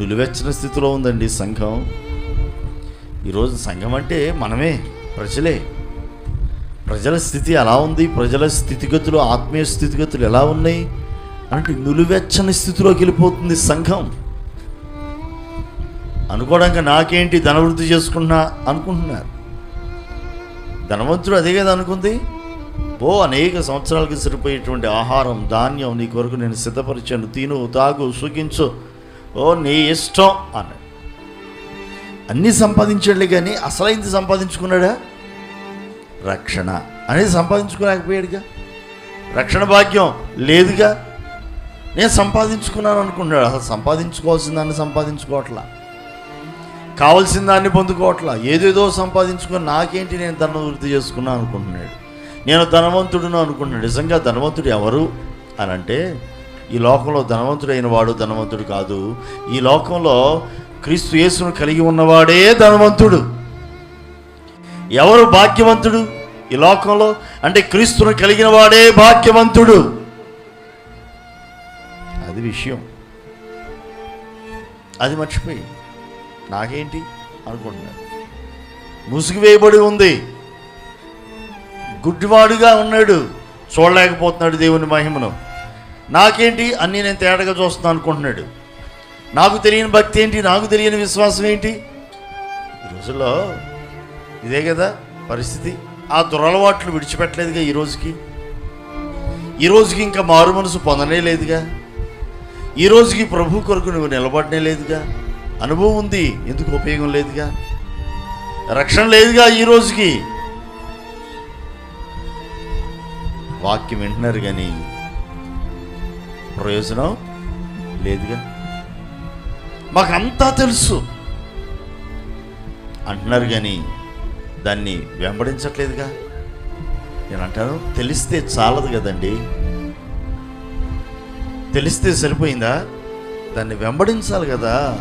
నిలువెచ్చిన స్థితిలో ఉందండి సంఘం. ఈరోజు సంఘం అంటే మనమే ప్రజలే. ప్రజల స్థితి ఎలా ఉంది? ప్రజల స్థితిగతులు ఆత్మీయ స్థితిగతులు ఎలా ఉన్నాయి? అంటే నిలువెచ్చని స్థితిలోకి వెళ్ళిపోతుంది సంఘం. అనుకోవడానికి నాకేంటి ధనవృద్ధి చేసుకున్నా అనుకుంటున్నారు. ధనవంతుడు అదే కదా అనుకుంది? ఓ అనేక సంవత్సరాలకి సరిపోయేటువంటి ఆహారం ధాన్యం నీ కొరకు నేను సిద్ధపరిచాను. తిను తాగు సుఖించు. ఓ నీ ఇష్టం అన్నాడు. అన్నీ సంపాదించాడులే కానీ అసలైంది సంపాదించుకున్నాడా? రక్షణ. అనేది సంపాదించుకోలేకపోయాడుగా. రక్షణ భాగ్యం లేదుగా. నేను సంపాదించుకున్నాను అనుకున్నాడు. అసలు సంపాదించుకోవాల్సిన దాన్ని సంపాదించుకోవట్లా. కావాల్సిన దాన్ని పొందుకోవట్లా. ఏదేదో సంపాదించుకొని నాకేంటి నేను ధనం వృద్ధి చేసుకున్నాను అనుకుంటున్నాడు. నేను ధనవంతుడును అనుకుంటున్నాడు నిజంగా ధనవంతుడు ఎవరు? అని అంటే ఈ లోకంలో ధనవంతుడైన వాడు ధనవంతుడు కాదు. ఈ లోకంలో క్రీస్తు యేసును కలిగి ఉన్నవాడే ధనవంతుడు. ఎవరు భాగ్యవంతుడు? ఈ లోకంలో అంటే క్రీస్తును కలిగిన వాడే భాగ్యవంతుడు. అది విషయం. అది మర్చిపోయి నాకేంటి అనుకుంటున్నాడు ముసుగు వేయబడి ఉంది. గుడ్డివాడుగా ఉన్నాడు. చూడలేకపోతున్నాడు దేవుని మహిమను. నాకేంటి? అన్నీ నేను తేడాగా చూస్తున్నాను అనుకుంటున్నాడు. నాకు తెలియని భక్తి ఏంటి? నాకు తెలియని విశ్వాసం ఏంటి? ఈ రోజుల్లో ఇదే కదా పరిస్థితి. ఆ దురలవాట్లు విడిచిపెట్టలేదుగా ఈ రోజుకి. ఈ రోజుకి ఇంకా మారు మనసు పొందనే లేదుగా. ఈ రోజుకి ప్రభు కొరకు నువ్వు నిలబడనే లేదుగా. అనుభవం ఉంది ఎందుకు ఉపయోగం లేదుగా? రక్షణ లేదుగా ఈ రోజుకి. వాక్యం వింటున్నారు కానీ ప్రయోజనం లేదుగా? మాకంతా తెలుసు. అంటున్నారు కానీ దాన్ని వెంబడించట్లేదుగా? నేను అంటాను తెలిస్తే చాలదు కదండి. తెలిస్తే సరిపోయిందా? దాన్ని వెంబడించాలి కదా?